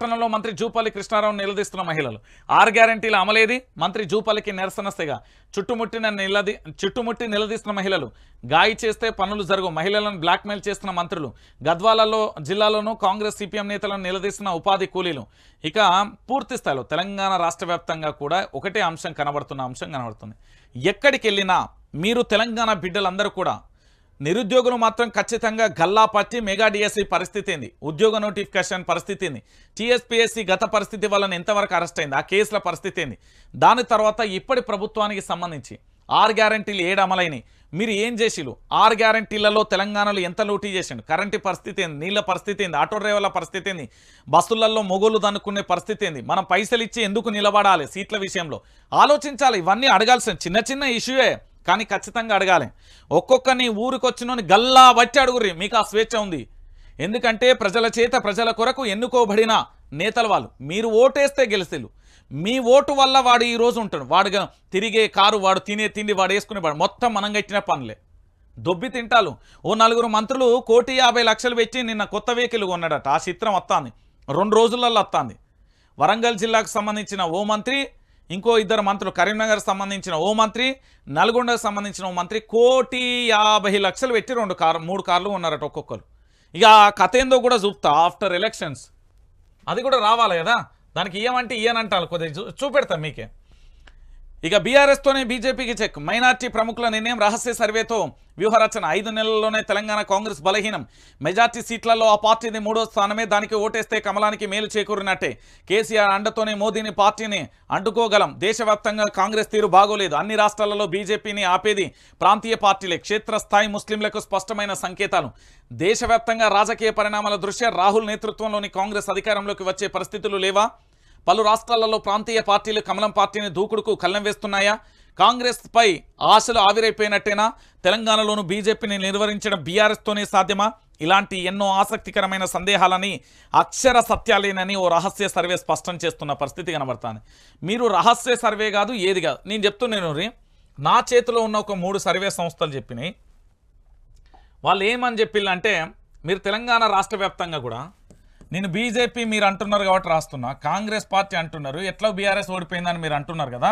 పట్టణంలో మంత్రి జూపల్లి కృష్ణారావు నిలదీస్తున్న మహిళలు. ఆరు గ్యారంటీల అమలేది. మంత్రి జూపల్లికి నిరసనస్తగా చుట్టుముట్టిన నిలది చుట్టుముట్టి నిలదీస్తున్న మహిళలు. గాయి చేస్తే పనులు జరుగు మహిళలను బ్లాక్మెయిల్ చేస్తున్న మంత్రులు. గద్వాలలో జిల్లాలోనూ కాంగ్రెస్ సిపిఎం నేతలను నిలదీస్తున్న ఉపాధి కూలీలు. ఇక పూర్తి స్థాయిలో తెలంగాణ రాష్ట్ర వ్యాప్తంగా కూడా ఒకటే అంశం కనబడుతున్న అంశం కనబడుతుంది. ఎక్కడికి వెళ్ళినా మీరు తెలంగాణ బిడ్డలందరూ కూడా నిరుద్యోగులు మాత్రం ఖచ్చితంగా గల్లా పట్టి మెగా డిఎస్సి పరిస్థితి ఏంది? ఉద్యోగ నోటిఫికేషన్ పరిస్థితి ఏంది? టీఎస్పీఎస్సీ గత పరిస్థితి వలన ఎంతవరకు అరెస్ట్ అయింది? ఆ కేసుల పరిస్థితి ఏంది? దాని తర్వాత ఇప్పటి ప్రభుత్వానికి సంబంధించి ఆరు గ్యారంటీలు ఏడు అమలైనవి మీరు ఏం చేసిలు ఆరు గ్యారంటీలలో తెలంగాణలో ఎంత లూటీ చేసిండు? కరెంటు పరిస్థితి ఏంది? నీళ్ళ పరిస్థితి ఏంది? ఆటో డ్రైవర్ల పరిస్థితి ఏంది? బస్సులలో మొగోళ్ళు దనుకునే పరిస్థితి ఏంది? మనం పైసలు ఇచ్చి ఎందుకు నిలబడాలి సీట్ల విషయంలో? ఆలోచించాలి. ఇవన్నీ అడగాల్సిన చిన్న చిన్న ఇష్యూయే. కానీ ఖచ్చితంగా అడగాలి. ఒక్కొక్కరిని ఊరికొచ్చినోని గల్లా బట్టి అడుగురి మీకు ఆ స్వేచ్ఛ ఉంది. ఎందుకంటే ప్రజల చేత ప్రజల కొరకు ఎన్నుకోబడిన నేతలు వాళ్ళు. మీరు ఓటేస్తే గెలిసేలు మీ ఓటు వల్ల వాడు ఈ రోజు ఉంటాడు. వాడు తిరిగే కారు వాడు తినే తిండి వాడు వేసుకునేవాడు మొత్తం మనం కట్టిన పనులే. దొబ్బి తింటాలు. ఓ నలుగురు మంత్రులు కోటి యాభై లక్షలు పెట్టి నిన్న కొత్త వెహికల్ కొన్నాడట. ఆ చిత్రం వస్తాంది రెండు రోజులలో వస్తాంది వరంగల్ జిల్లాకు సంబంధించిన ఓ మంత్రి ఇంకో ఇద్దరు మంత్రులు కరీంనగర్ సంబంధించిన ఓ మంత్రి నల్గొండకు సంబంధించిన ఓ మంత్రి కోటి యాభై లక్షలు పెట్టి రెండు కార్ మూడు కార్లు ఉన్నారట ఒక్కొక్కరు. ఇక ఆ కథ ఏందో కూడా చూపుతా ఆఫ్టర్ ఎలక్షన్స్. అది కూడా రావాలి కదా? దానికి ఏమంటే ఇయ్యనంటాను కొద్దిగా చూ చూపెడతాం మీకే. ఇక బీఆర్ఎస్తోనే బీజేపీకి చెక్. మైనార్టీ ప్రముఖుల నిర్ణయం రహస్య సర్వేతో వ్యూహరచన. ఐదు నెలల్లోనే తెలంగాణ కాంగ్రెస్ బలహీనం. మెజార్టీ సీట్లలో ఆ పార్టీని మూడో స్థానమే దానికి ఓటేస్తే కమలానికి మేలు చేకూరినట్టే. కేసీఆర్ అండతోనే మోదీని పార్టీని అంటుకోగలం దేశవ్యాప్తంగా కాంగ్రెస్ తీరు బాగోలేదు. అన్ని రాష్ట్రాలలో బీజేపీని ఆపేది ప్రాంతీయ పార్టీలే. క్షేత్రస్థాయి ముస్లింలకు స్పష్టమైన సంకేతాలు. దేశవ్యాప్తంగా రాజకీయ పరిణామాల దృష్ట్యా రాహుల్ నేతృత్వంలోని కాంగ్రెస్ అధికారంలోకి వచ్చే పరిస్థితులు లేవా? పలు రాష్ట్రాలలో ప్రాంతీయ పార్టీలు కమలం పార్టీని దూకుడుకు కళ్ళం వేస్తున్నాయా? కాంగ్రెస్పై ఆశలు ఆవిరైపోయినట్టేనా? తెలంగాణలోను బీజేపీని నిర్వహించడం బీఆర్ఎస్తోనే సాధ్యమా? ఇలాంటి ఎన్నో ఆసక్తికరమైన సందేహాలని అక్షర సత్యాలేనని ఓ రహస్య సర్వే స్పష్టం చేస్తున్న పరిస్థితి కనబడుతుంది. మీరు రహస్య సర్వే కాదు ఏది కాదు. నేను చెప్తున్నాను రీ. నా చేతిలో ఉన్న ఒక మూడు సర్వే సంస్థలు చెప్పినాయి. వాళ్ళు ఏమని చెప్పిల్లంటే మీరు తెలంగాణ రాష్ట్ర వ్యాప్తంగా కూడా నేను బీజేపీ మీరు అంటున్నారు కాబట్టి రాస్తున్నా. కాంగ్రెస్ పార్టీ అంటున్నారు. ఎట్లా బీఆర్ఎస్ ఓడిపోయిందని మీరు అంటున్నారు కదా.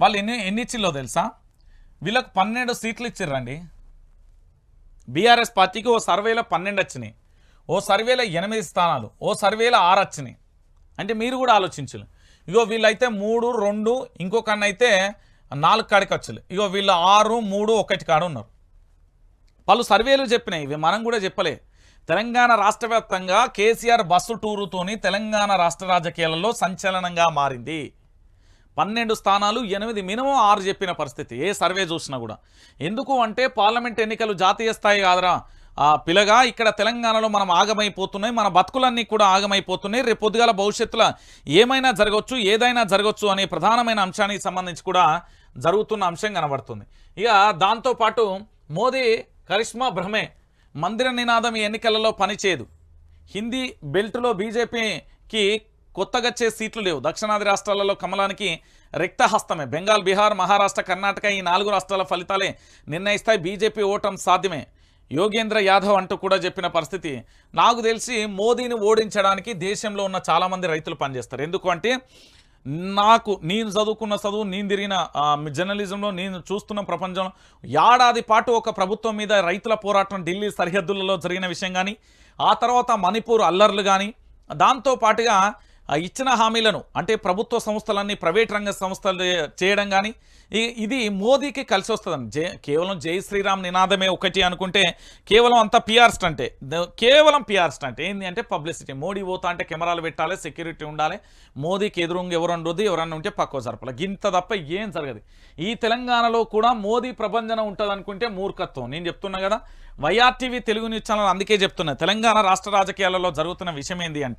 వాళ్ళు ఎన్ని ఎన్ని ఇచ్చిల్లో తెలుసా? వీళ్ళకు పన్నెండు సీట్లు ఇచ్చిర్రండి. బీఆర్ఎస్ పార్టీకి ఓ సర్వేలో పన్నెండు వచ్చినాయి. ఓ సర్వేలో ఎనిమిది స్థానాలు. ఓ సర్వేలో ఆరు వచ్చినాయి. అంటే మీరు కూడా ఆలోచించరు ఇగో వీళ్ళైతే మూడు రెండు ఇంకొకన్నైతే అయితే నాలుగు కాడికి వచ్చలు ఇగో వీళ్ళు ఆరు మూడు ఒకటి కాడ ఉన్నారు. పలు సర్వేలు చెప్పినాయి. ఇవి మనం కూడా చెప్పలే. తెలంగాణ రాష్ట్ర వ్యాప్తంగా కేసీఆర్ బస్సు టూరుతోని తెలంగాణ రాష్ట్ర రాజకీయాలలో సంచలనంగా మారింది. పన్నెండు స్థానాలు ఎనిమిది మినిమం ఆరు చెప్పిన పరిస్థితి. ఏ సర్వే చూసినా కూడా. ఎందుకు అంటే పార్లమెంట్ ఎన్నికలు జాతీయ స్థాయి కాదురా. పిలగా ఇక్కడ తెలంగాణలో మనం ఆగమైపోతున్నాయి మన బతుకులన్నీ కూడా ఆగమైపోతున్నాయి. రేపు పొద్దుగాల భవిష్యత్తులో ఏమైనా జరగవచ్చు ఏదైనా జరగవచ్చు అనే ప్రధానమైన అంశానికి సంబంధించి కూడా జరుగుతున్న అంశం కనబడుతుంది. ఇక దాంతోపాటు మోదీ కరిష్మా భ్రమే మందిర నినాదం ఎన్నికలలో పనిచేయదు. హిందీ బెల్ట్లో బీజేపీకి కొత్తగా వచ్చే సీట్లు లేవు. దక్షిణాది రాష్ట్రాలలో కమలానికి రిక్తహస్తమే. బెంగాల్ బీహార్ మహారాష్ట్ర కర్ణాటక ఈ నాలుగు రాష్ట్రాల ఫలితాలే నిర్ణయిస్తాయి. బీజేపీ ఓటం సాధ్యమే. యోగేంద్ర యాదవ్ అంటూ కూడా చెప్పిన పరిస్థితి నాకు తెలిసి మోదీని ఓడించడానికి దేశంలో ఉన్న చాలామంది రైతులు పనిచేస్తారు. ఎందుకు అంటే నాకు నేను చదువుకున్న చదువు నేను తిరిగిన జర్నలిజంలో నేను చూస్తున్న ప్రపంచంలో ఏడాది పాటు ఒక ప్రభుత్వం మీద రైతుల పోరాటం ఢిల్లీ సరిహద్దులలో జరిగిన విషయం కానీ ఆ తర్వాత మణిపూర్ అల్లర్లు కానీ దాంతో పాటుగా ఇచ్చిన హామీలను అంటే ప్రభుత్వ సంస్థలన్నీ ప్రైవేట్ రంగ సంస్థలు చేయడం కానీ ఇది మోదీకి కలిసి వస్తుందని జే కేవలం జై శ్రీరామ్ నినాదమే ఒకటి అనుకుంటే కేవలం అంతా పిఆర్ స్టంటే. కేవలం పిఆర్ స్టంట్. ఏంది అంటే పబ్లిసిటీ. మోడీ పోతా అంటే కెమెరాలు పెట్టాలి సెక్యూరిటీ ఉండాలి. మోదీకి ఎదురుంగా ఎవరు ఎవరన్నా ఉంటే పక్కవ జరపాలి. గింత తప్ప ఏం జరగదు. ఈ తెలంగాణలో కూడా మోదీ ప్రభంజనం ఉంటుంది అనుకుంటే మూర్ఖత్వం. నేను చెప్తున్నా కదా వైఆర్టీవీ తెలుగు న్యూస్ ఛానల్ అందుకే చెప్తున్నా. తెలంగాణ రాష్ట్ర రాజకీయాలలో జరుగుతున్న విషయం ఏంది అంటే